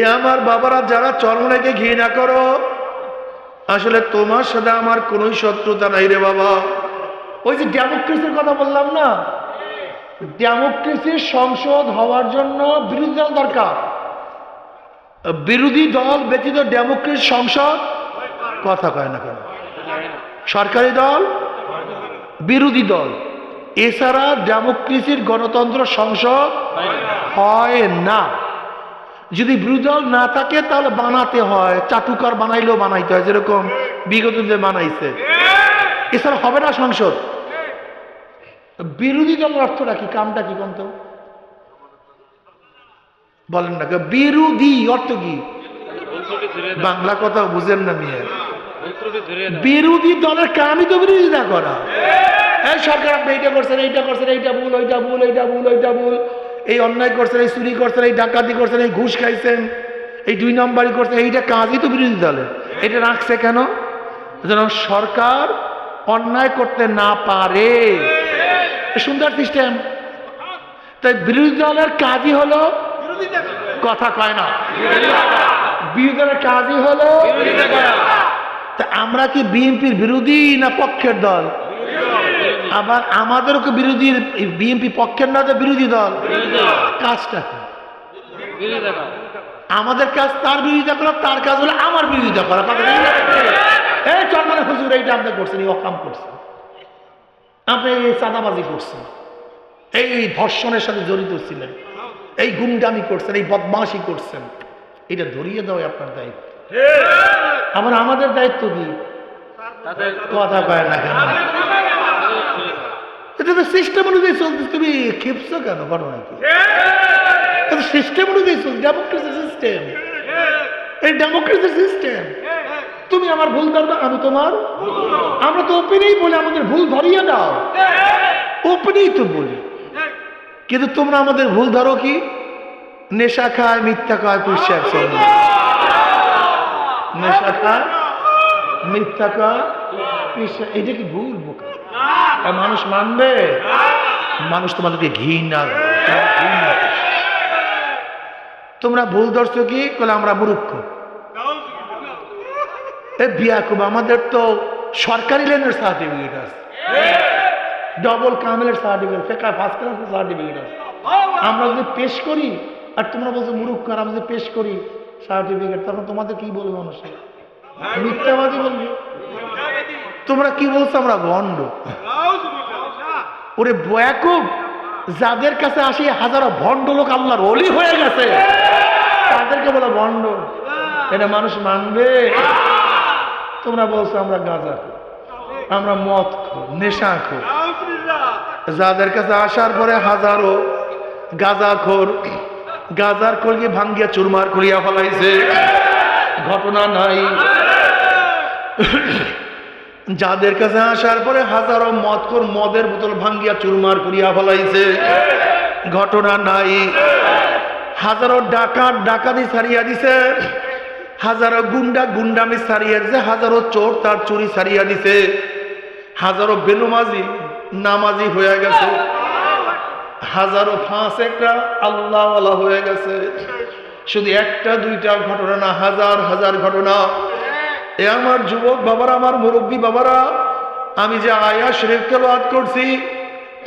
এ আমার বাবারা, যারা চরমনাকে ঘৃণা করো, আসলে তোমার সাথে আমার কোনো শত্রুতা নাই রে বাবা। ওই যে ডেমোক্রেসির কথা বললাম না? ডেমোক্রেসির সংসদ হওয়ার জন্য বিরোধী দল দরকার। বিরোধী দল ব্যতীত ডেমোক্রেট সংসদ? কথা কয় না কেন? সরকারি দল? বিরোধী দল। এছাড়া ডেমোক্রেসির গণতন্ত্র সংসদ হয় না। যদি বিরোধী দল না থাকে, তাহলে বানাতে হয়। চাটুকার বানাইলেও বানাইতে হয়, যেরকম বিগত দিনে বানাইছে। এছাড়া হবে না সংসদ। বিরোধী দলের অর্থটা কি, কামটা কি কন্ত বলেন না, বিরোধী অর্থ কি? বাংলা কথা বুঝেন না মেয়ে। বিরোধী দলের কামই তো বিরোধিতা করা। সরকার আপনি এইটা করছেন এইটা করছেন, এইটা ভুল, ওইটা ভুল এইটা ভুল, ওইটা ভুল। এই অন্যায় করছেন এই চুরি করছেন এই ডাকাতি করছেন এই ঘুষ খাইছেন এই দুই নম্বরই করছেন এইটা কাজই তো বিরোধী দলের এটা রাখছে কেন? যেন সরকার অন্যায় করতে না পারে। সুন্দর সিস্টেম তাই বিরোধী দলের কাজই হলো কথা কয় না। বিরোধী দলের কাজই হলো তা আমরা কি বিএনপির বিরোধী না পক্ষের দল? আবার আমাদেরও কি বিরোধী বিএনপি পক্ষের না বিরোধী দল? কাজটা আমাদের কাজ তার বিরোধিতা করা তার কাজ হলো আমার বিরোধিতা করা? এই চল মানে হুজুর এইটা আপনি করছেন এই অকাম করছেন। আপনি এই চাঁদাবাজি করছেন। এই ধর্ষণের সাথে জড়িত ছিলেন। এই গুন্ডামি করছেন এই বদমাশি করছেন। এটা ধরিয়ে দেওয়া আপনার দায়িত্ব। আবার আমাদের দায়িত্ব কি? কথা কয় না কেন? এটা সিস্টেম অনুযায়ী তুমি কেন? সিস্টেম অনুযায়ী চলছে। ডেমোক্রেসি সিস্টেম এই ডেমোক্রেসি সিস্টেম তুমি আমার ভুল ধরবে আমি তোমার আমরা তো ওপেনেই বলি, আমাদের ভুল ধরিয়ে দাও। ওপেনেই তো বলি। কিন্তু তোমরা আমাদের ভুল ধরো কি? নেশা খায়, মিথ্যা খায় পুষ্য নেশা খায়, মিথ্যা খায় এটা কি ভুল বোকা? মানুষ মানবে? মানুষ তোমাদেরকে ঘৃণা তোমরা ভুল ধরছো কি? বলে আমরা মূর্খ। এ বিয়াকুব আমাদের তো সরকারি লেনের সার্টিফিকেট আছে। ডবল কামেলের সার্টিফিকেট ফেকা ফার্স্ট ক্লাসের সার্টিফিকেট আছে। আমরা যদি পেশ করি, আর তোমরা বলছো মুরুখ, আর আমরা যদি পেশ করি সার্টিফিকেট তখন তোমাদের কি বলবে মানুষে মিথ্যাবাদী বলবে? তোমরা কি বলছো, আমরা ভণ্ড? ওরে বয়াকুব, যাদের কাছে আসি হাজারো ভণ্ড লোক আল্লাহর অলি হয়ে গেছে, তাদেরকে বলে ভণ্ড। এটা মানুষ মানবে? তোমরা বলছো, আমরা গাঁজা আমরা মদ খো নেশা খো যাদের কাছে আসার পরে হাজারো গাঁজা খোর, গাজার কলকে ভাঙ্গিয়া চুরমার করিয়া ফলাইছে। ঘটনা নাই। যাদের কাছে আসার পরে হাজারো মদ কর মদের বোতল ভাঙ্গিয়া চুরমার করিয়া ফলাইছে। ঘটনা নাই। হাজারো ডাকাত ডাকাতি ছাড়িয়া দিছে। হাজারো গুন্ডা গুন্ডামি ছাড়িয়া দিছে। হাজারো চোর তার চুরি ছাড়িয়া দিছে। হাজারো বেনুমাজি, নামাজি হয়ে গেছে। হাজারো ফাঁস একটা আল্লাহ হয়ে গেছে। শুধু একটা, দুইটা ঘটনা না, হাজার হাজার ঘটনা। এ আমার যুবক, বাবারা, আমার মুরব্বী, বাবারা, আমি যে আয়া শরীফ তেলাওয়াত করছি,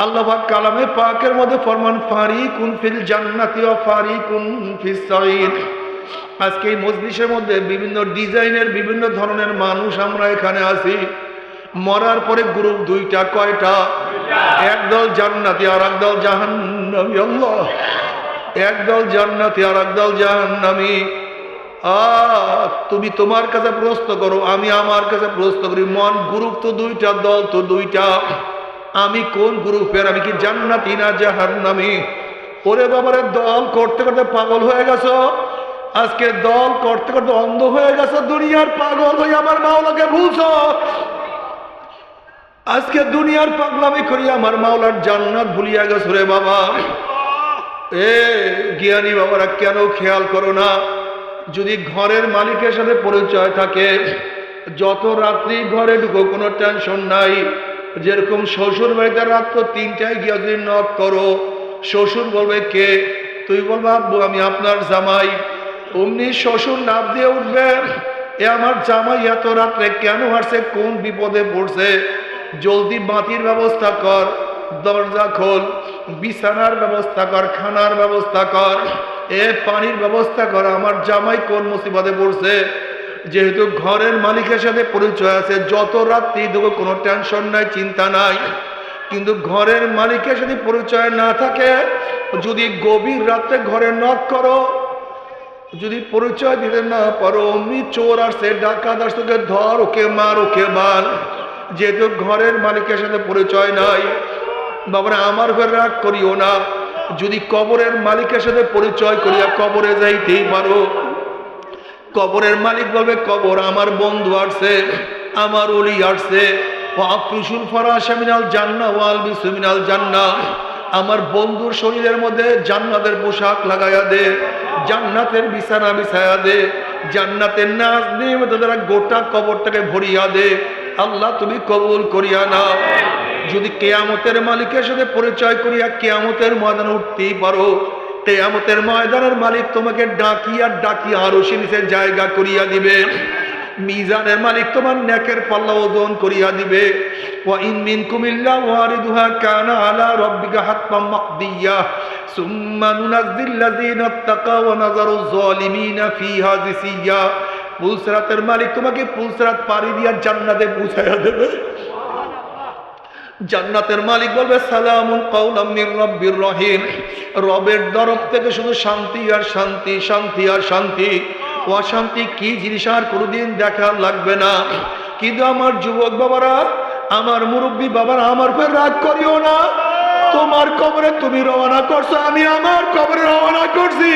আল্লাহ কালামে পাকের মধ্যে ফরমান ফারি কুন ফিল জান্নাতি ও ফারি কুন ফিস সাইদ আজকে এই মজলিসের মধ্যে বিভিন্ন ডিজাইনের, বিভিন্ন ধরনের মানুষ আমরা এখানে আছি। মরার পরে গ্রুপ দুইটা, কয়টা? একদল জান্নাতি আর একদল জাহান্নামী একদল জান্নাতি আর একদল জাহান্নামী। তুমি তোমার কাছে প্রশ্ন করো, আমি আমার কাছে প্রশ্ন করি, মন গ্রুপ তো দুইটা, দল তো দুইটা। আমি কোন গ্রুপের আমি কি জান্নাতি না জাহান্নামী? ওরে বাবারে, দল করতে করতে পাগল হয়ে গেছো। আজকে দল করতে করতে অন্ধ হয়ে গেছো, দুনিয়ার পাগল হয়ে আমার মাওলাকে ভুলছো। আজকে দুনিয়ার পাগলামি করি, আমার মাওলার জান্নাত ভুলিয়া গেছো রে বাবা। এ, জ্ঞানী বাবারা, কেন খেয়াল করো না? যদি ঘরের মালিকের সাথে পরিচয় থাকে, যত রাত্রি ঘরে ঢুকো কোনো টেনশন নাই। যেরকম শ্বশুর বাড়িতে রাত তো তিনটায় গিয়ে যদি নক করো, শ্বশুর বলবে, কে? তুই বলব, আব্বু, আমি আপনার জামাই। অমনি শ্বশুর নাপ দিয়ে উঠবে, এ আমার জামাই এত রাত্রে কেন আসছে কোন বিপদে পড়ছে? জলদি বাতির ব্যবস্থা কর। দরজা খোল, বিছানার ব্যবস্থা কর, খানার ব্যবস্থা কর, এ পানির ব্যবস্থা কর। আমার জামাই কোন মুসিবতে পড়ছে? যেহেতু ঘরের মালিকের সাথে পরিচয় আছে, যত রাত্রি দেবো কোনো টেনশন নাই, চিন্তা নাই। কিন্তু ঘরের মালিকের সাথে পরিচয় না থাকে, যদি গভীর রাত্রে ঘরে নক করো, যদি পরিচয় দিতে না পারো, অমনি চোর আসছে, ডাকাত আসছে ওকে ধর, ওকে মার ওকে মার যেহেতু ঘরের মালিকের সাথে পরিচয় নাই বাবারা, আমার ঘরে রাগ করিও না। যদি কবরের মালিকের সাথে পরিচয় করিয়া কবরে যাইতেই পারো। কবরের মালিক বলবে, কবর আমার বন্ধু আসছে, আমার অলি আসছে। জান্না ওয়াল জান্না আমার বন্ধুর শরীরের মধ্যে জান্নাতের পোশাক লাগাইয়া দে, জান্নাতের বিছানা বিছায়া দে, জান্নাতের নাচ নিয়ে তারা গোটা কবরটাকে ভরিয়া দে। আল্লাহ, তুমি কবুল করিয়া নাও। যদি কেয়ামতের মালিকের সাথে পরিচয় করিয়া কেয়ামতের ময়দানে উঠতেই পারো, কেয়ামতের ময়দানের মালিক তোমাকে ডাকিয়া ডাকিয়া আরও নিচে জায়গা করিয়া দিবে। মিজানের মালিক তোমার নেকের পাল্লা ওজন করিয়া দিবে। যালিমিনা ফিহা জিসিয়া পুলসরাতের মালিক তোমাকে পুলসরাত পাড়ি দিয়া জান্নাতে পৌঁছায়া দেবে। জান্নাতের মালিক বলবে, সালামুন কাউলাম মির রব্বির রহিম। রবের তরফ থেকে শুধু শান্তি আর শান্তি শান্তি আর শান্তি। অশান্তি কি জিনিস আর কোনোদিন দেখা লাগবে না। কিন্তু আমার যুবক বাবারা, আমার মুরব্বী বাবারা, আমার ফের রাগ করিও না। তোমার কবরে তুমি রওনা করছ, আমি আমার কবরে রওনা করছি।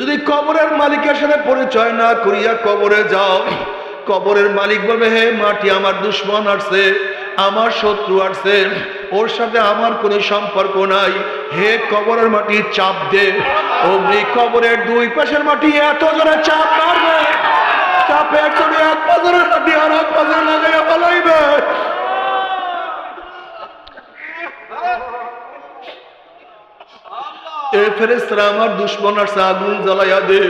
যদি কবরের মালিকের সাথে পরিচয় না করিয়া কবরে যাও, কবরের মালিক বলবে, হে মাটি, আমার দুশ্মন আসছে। আমার শত্রু আসছে। ওর সাথে আমার কোনো সম্পর্ক নাই। হে কবরের মাটি চাপ দে। অমনি কবরের দুই পাশের মাটি এত জোরে চাপ মারবে। চাপের জন্য এক পাজরের মাটি আর এক পাজরে লাগাইয়া পালাইবে। আমার দুশ্মন আসছে, আগুন জ্বালাইয়া দে।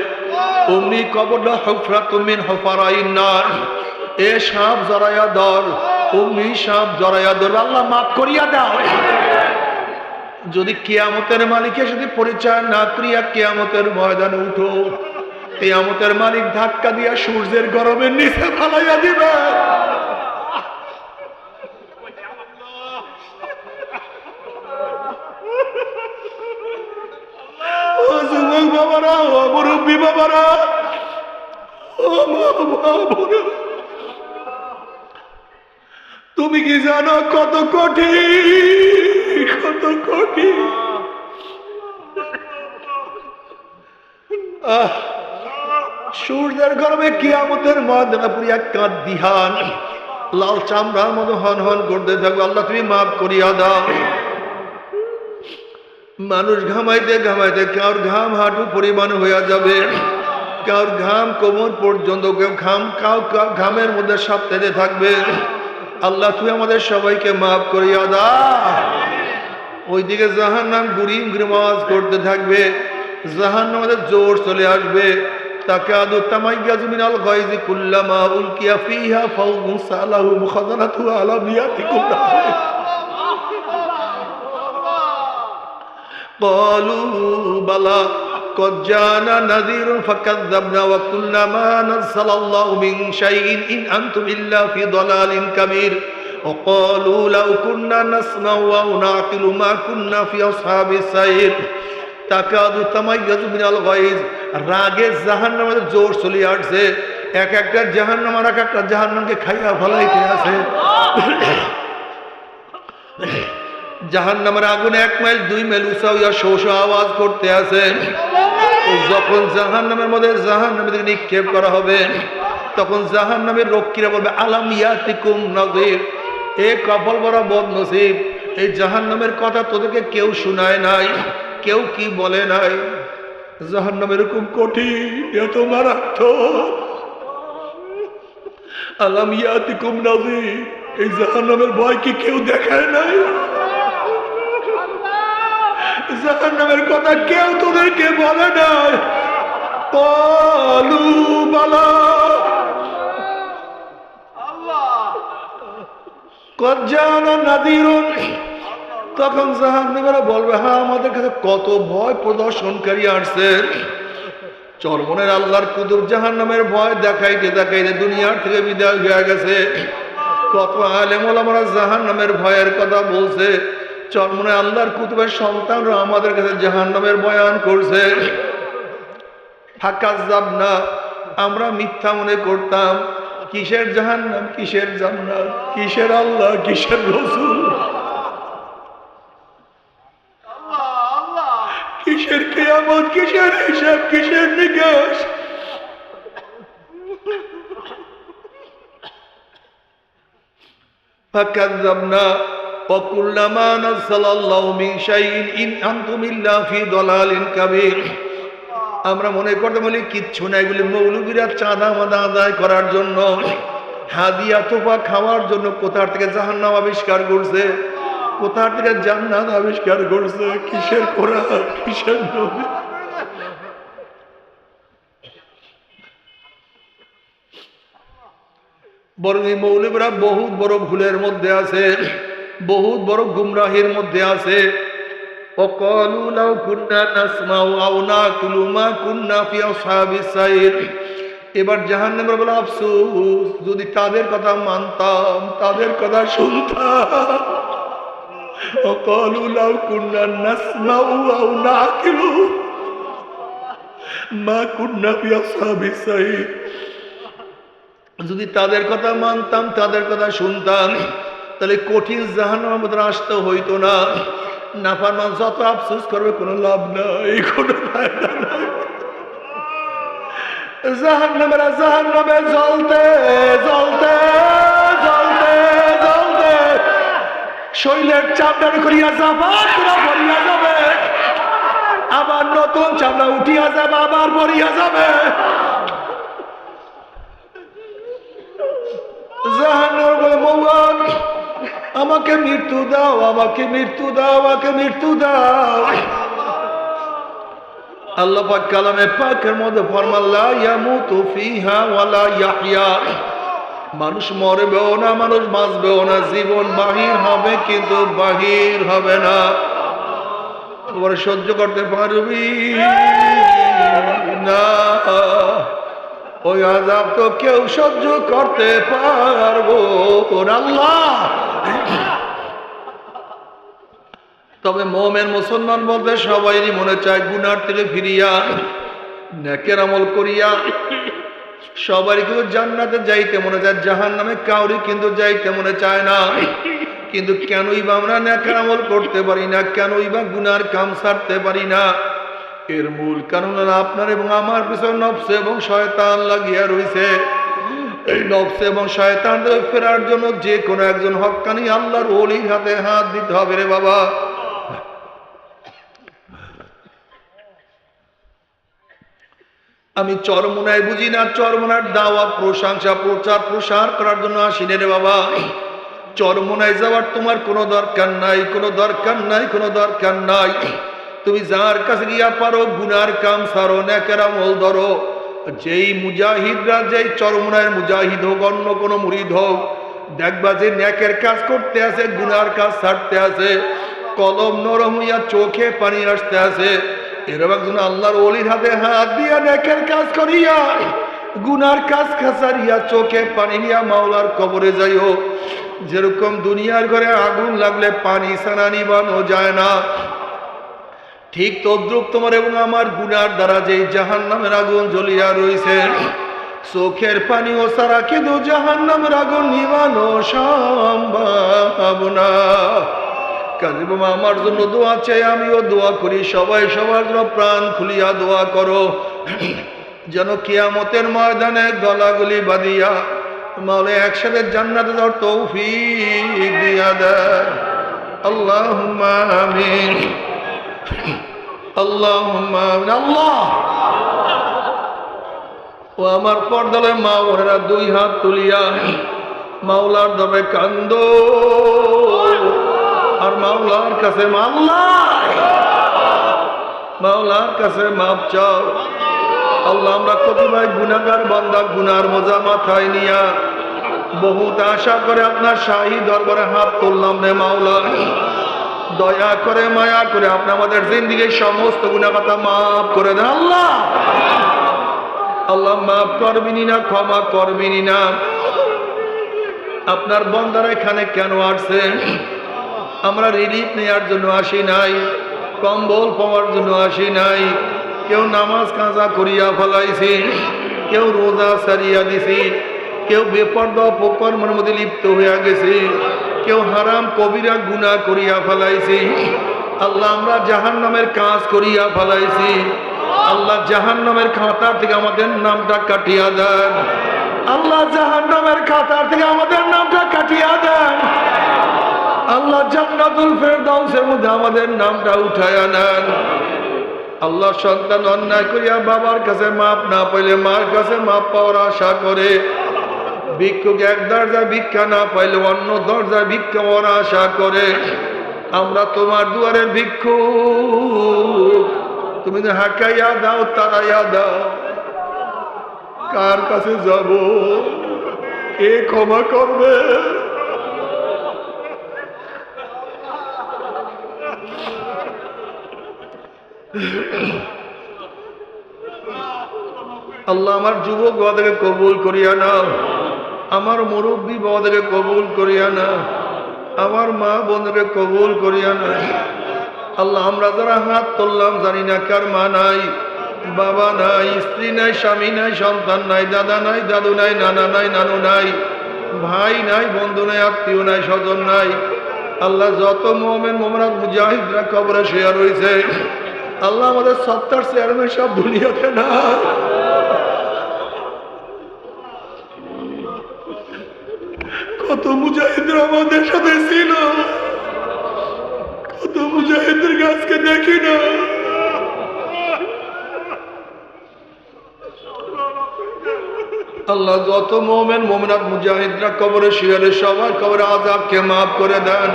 অমনি কবরটা হফরা তুমিন হফারাইন নার। এ সাপ জড়াইয়া দর অমনি সাপ জড়াইয়া দর আল্লাহ মাফ করিয়া দাও। যদি কেয়ামতের মালিকের সাথে পরিচয় না করিয়া কিয়ামতের ময়দানে উঠো, কেয়ামতের মালিক ধাক্কা দিয়া সূর্যের গরমের নিচে ফালাইয়া দিবে। বাবারা বাবারা। তুমি কি জানো কত কঠিন? কত কঠিন? সূর্যের গরমে কিয়ামতের ময়দানে কাঁদ দিহান লাল চামড়ার মতো হন হন করতে থাকবে। আল্লাহ, তুমি মাফ করিয়া দাও। মানুষ ঘামাইতে ঘামাইতে কার ঘাম হাঁটু পরিমাণ হইয়া যাবে? কার ঘাম কোমর পর্যন্ত কেউ ঘাম কাউ ঘামের মধ্যে সাপ্তাহে থাকবে? আল্লাহ তুই আমাদের সবাইকে মাফ করিয়া দা ওইদিকে জাহান নাম গুরিম গ্রিমাজ করতে থাকবে জাহান আমাদের জোর চলে আসবে তাকে আদু তামাইয়া জমিনাল গয়জি কুল্লামা উলকিয়া ফিহা ফাউজুন সালাহু মুখাজানাতু আলা মিয়াতিকুম রাহিম قالوا بلى قد جاءنا نذير فكذبنا وقلنا ما نزل الله من شيء إن أنتم إلا في ضلال كبير وقالوا لو كنا نسمع أو نعقل ما كنا في أصحاب السير তাকাদু তামাইয়াজু মিনাল গায়জ রাগে জাহান্নামের জোর চলে আসছে এক একটা জাহান্নাম আর এক একটা জাহান্নামকে খাইয়া ফলাইতে আছে জাহান নামের আগুন এক মাইল, দুই মাইল উঁচা হইয়া শো আওয়াজ করতে আছে। ও যখন জাহান নামের মধ্যে জাহান দিকে নিক্ষেপ করা হবে, তখন জাহান নামের রক্ষীরা বলবে, আলাম ইয়াতিকুম নজির এ কপাল বড় বদ নসিব এই জাহান নামের কথা তোদেরকে কেউ শোনায় নাই, কেউ কি বলে নাই? জাহান নাম এরকম কঠিন এত মারাত্মক। আলাম ইয়াতিকুম নজির এই জাহান নামের ভয় কি কেউ দেখায় নাই? জাহান্নামের কথা কেউ তোদেরকে বলে না। কলু বালা। তখন বলবে হ্যাঁ আমাদের কাছে কত ভয় প্রদর্শনকারী আসছে। চরমনের আল্লাহর কুতুব জাহান্নামের ভয় দেখাইতে দেখাইতে দুনিয়ার থেকে বিদায় হয়ে গেছে। কত আলেম ওলামারা জাহান্নামের ভয়ের কথা বলছে। চরমনে আল্লাহর কুতুবের সন্তানরা আমাদের কাছে জাহান নামের বয়ান করছে। না আমরা মিথ্যা মনে করতাম। কিসের জাহান নাম কিসের জান্নাত, কিসের আল্লাহ, কিসের রসুল? কিসের কেয়ামত, কিসের হিসাব, কিসের নিকাশ? ফাকাজ্জাবনা وقلنا ما نزل الله من شيء إن أنتم إلا في ضلال كبير আমরা মনে করতে বলি কিচ্ছু না এগুলি মৌলবীরা চাঁদা মাদা আদায় করার জন্য হাদিয়া তোফা খাওয়ার জন্য কোথার থেকে জাহান্নাম আবিষ্কার করছে কোথার থেকে জান্নাত আবিষ্কার করছে কিসের কোরআন কিসের নবী বরং এই মৌলবীরা বহুত বড় ভুলের মধ্যে আছে বহুত বড় গুমরাহির মধ্যে আছে وقالوا لو كنا نسمع أو نأكل ما كنا في أصحاب السعير এবার জাহান্নামের বলে আফসোস যদি তাদের কথা মানতাম তাদের কথা শুনতাম وقالوا لو كنا نسمع أو نأكل ما كنا في أصحاب السعير যদি তাদের কথা মানতাম তাদের কথা শুনতাম তাহলে কঠিন জাহান্নামের মধ্যে আসতে হইতো না। নাফারমান যত আফসোস করবে, কোনো লাভ নাই, কোনো ফায়দা নাই। জাহান্নামেরা জাহান্নামে জ্বলতে জ্বলতে জ্বলতে জ্বলতে। শৈলের চামড়ার করিয়া যাবা তোরা ভরিয়া যাবে। আবার নতুন চামড়া উঠিয়া যাবে, আবার ভরিয়া যাবে। জাহান্নার বলে মৌয়ান আমাকে মৃত্যু দাও, আমাকে মৃত্যু দাও, আমাকে মৃত্যু দাও। আল্লাহ পাক কালামে পাকের মধ্যে ফরমাল্লা ইয়ামুতু ফিহা ওয়ালা ইয়াহইয়া। মানুষ মরবেও না, মানুষ বাঁচবেও না, জীবন বাহির হবে কিন্তু বাহির হবে না। তোমার সহ্য করতে পারবি না। ওই আজাব তো কেউ সহ্য করতে পারব আল্লাহ! তবে মোমেন মুসলমান বলতে সবাইরই মনে চায় গুনার থেকে ফিরিয়া, নেকের আমল করিয়া, সবারই কিন্তু জান্নাতে যাইতে মনে চায় জাহান নামে কাউরি কিন্তু যাইতে মনে চায় না। কিন্তু কেনই বা আমরা নেকের আমল করতে পারি না, কেনই বা গুনার কাম সারতে পারি না? এর মূল কারণ আপনার এবং আমার পিছনে নফসে এবং শয়তান লাগিয়া রইছে। এই নফসে এবং শয়তান ফেরার জন্য যে কোনো একজন হক্কানি আল্লাহর ওলির হাতে হাত দিতে হবে রে বাবা। আমি চরমোনায় বুঝি না, চরমোনার দাওয়াত, প্রশংসা, প্রচার, প্রসার করার জন্য আসিনি রে বাবা। চরমোনায় যাওয়ার তোমার কোনো দরকার নাই, কোনো দরকার নাই, কোনো দরকার নাই। তুমি যার কাছে গিয়া পারো, গুনার কাম সারো নেকের আমল ধরো। যেই মুজাহিদরা, যেই চরমোনায় মুজাহিদ হোক, অন্য কোনো মুরিদ হোক, দেখবা যে নেকের কাজ করতে আছে, গুনার কাজ ছাড়তে আছে, কলম নরম হইয়া চোখে পানি আসতে আছে। এরকম একজন আল্লাহর অলির হাতে হাত দিয়া নেকের কাজ করিয়া, গুনার কাজ খাসারিয়া চোখে পানি নিয়া মাওলার কবরে যাইও। যেরকম দুনিয়ার ঘরে আগুন লাগলে পানি সানা নিবানো যায় না ঠিক তদ্রুপ তোমার এবং আমার গুনার দ্বারা যেই জাহান নামের আগুন জ্বলিয়া রয়েছে চোখের পানি ও সারা কিন্তু জাহান নামের আগুন নিবানো সম্ভব না কাজী বাবা আমার জন্য দোয়া চাই, আমিও দোয়া করি, সবাই সবার জন্য প্রাণ খুলিয়া দোয়া করো। যেন কিয়ামতের ময়দানে গলাগুলি বাঁধিয়া মাওলে একসাথে জান্নাতে যাওয়ার তৌফিক দিয়া দেয়। আল্লাহ আমিন। ও আমার পর্দালে মা বোনেরা দুই হাত তুলিয়া মাওলার দমে কান্দ। আর মাওলার কাছে মাওলা মাওলার কাছে মাপ চাও। আল্লাহ, আমরা কত ভাই গুনাগার বান্দা গুনার মজা মাথায় নিয়া বহুত আশা করে আপনার শাহী দরবারে হাত তুললাম রে মাওলা। দয়া করে, মায়া করে, আপনি আমাদের জিন্দিগির সমস্ত গুণাগাতা মাফ করে দেন, আল্লাহ। আল্লাহ মাফ করবিনি না, ক্ষমা করবিনি না। আপনার বন্দারা এখানে কেন আসছে? আমরা রিলিফ নেওয়ার জন্য আসি নাই, কম্বল পাওয়ার জন্য আসি নাই, কেউ নামাজ কাজা করিয়া ফলাইছি, কেউ রোজা সারিয়া দিছি, কেউ বেপর্দা অপকর্মের মধ্যে লিপ্ত হইয়া গেছি। কেউ হারাম কবিরা গুনাহ করিয়া ফলাইছি। আল্লাহ, আমরা জাহান নামের কাজ করিয়া ফলাইছি। আল্লাহ জাহান নামের খাতার থেকে আমাদের নামটা কাটিয়া দেন। আল্লাহ জাহান নামের খাতার থেকে আমাদের নামটা কাটিয়া দেন। আল্লাহ, জান্নাতুল ফেরদাউসের মধ্যে আমাদের নামটা উঠায়া নেন। আল্লাহ, সন্তান অন্যায় করিয়া বাবার কাছে মাপ না পাইলে মার কাছে মাপ পাওয়ার আশা করে ভিক্ষুক এক দরজা ভিক্ষা না পাইলে অন্য দরজা ভিক্ষা পাওয়ার আশা করে। আমরা তোমার দুয়ারের ভিক্ষু তুমি হাঁকাইয়া দাও তারাইয়া দাও। কার কাছে যাব? কে ক্ষমা করবে? আল্লাহ আমার যুবক বাবাদেরকে কবুল করিয়া নাও। আমার মুরব্বী বাবাদেরকে কবুল করিয়া না, আমার মা বোনদেরকে কবুল করিয়া না। আল্লাহ, আমরা যারা হাত তুললাম, জানি না কার মা নাই, বাবা নাই, স্ত্রী নাই, স্বামী নাই, সন্তান নাই, দাদা নাই, দাদু নাই, নানা নাই, নানু নাই, ভাই নাই, বন্ধু নাই, আত্মীয় নাই, স্বজন নাই। আল্লাহ, যত মোহামেন মোহাম্মদ মুজাহিদরা কবরে শেয়ার রয়েছে, আল্লাহ আমাদের সত্তর চেয়ারম্যান সব দুনিয়াতে না। কত মুজাহিদরা আমাদের সাথে ছিল। কত মুজাহিদের গাছকে দেখি না। আল্লাহ যত মোমেন, মোমেনাত মুজাহিদরা কবরে শিয়ারে সবার কবরে আজাবকে মাফ করে দেন।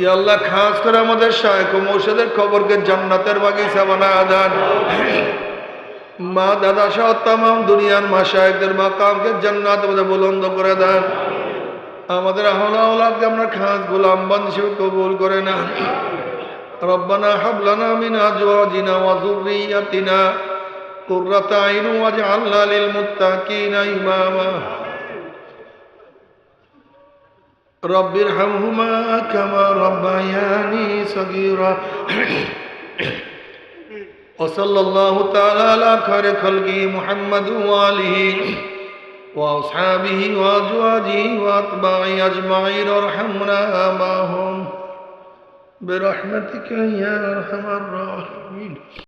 ই আল্লাহ খাস করে আমাদের শায়ক মৌসুদের খবরকে জান্নাতের বাগিচা বানায় দেন। মা দাদা সহ তাম দুনিয়ার মা শায়কদের মাকামকে জান্নাত মধ্যে বুলন্দ করে দেন আমাদের আহলা আওলাদকে আমরা খাস গোলাম বান হিসেবে কবুল করে না ربنا هب لنا من ازواجنا وذرياتنا قرة عين واجعلنا للمتقين اماما رب ارحمهما كما ربياني صغيرا وصلى الله تعالى على خير خلقه محمد وآله وأصحابه وأزواجه وأتباعه أجمعين وارحمنا معهم برحمتك يا أرحم الراحمين.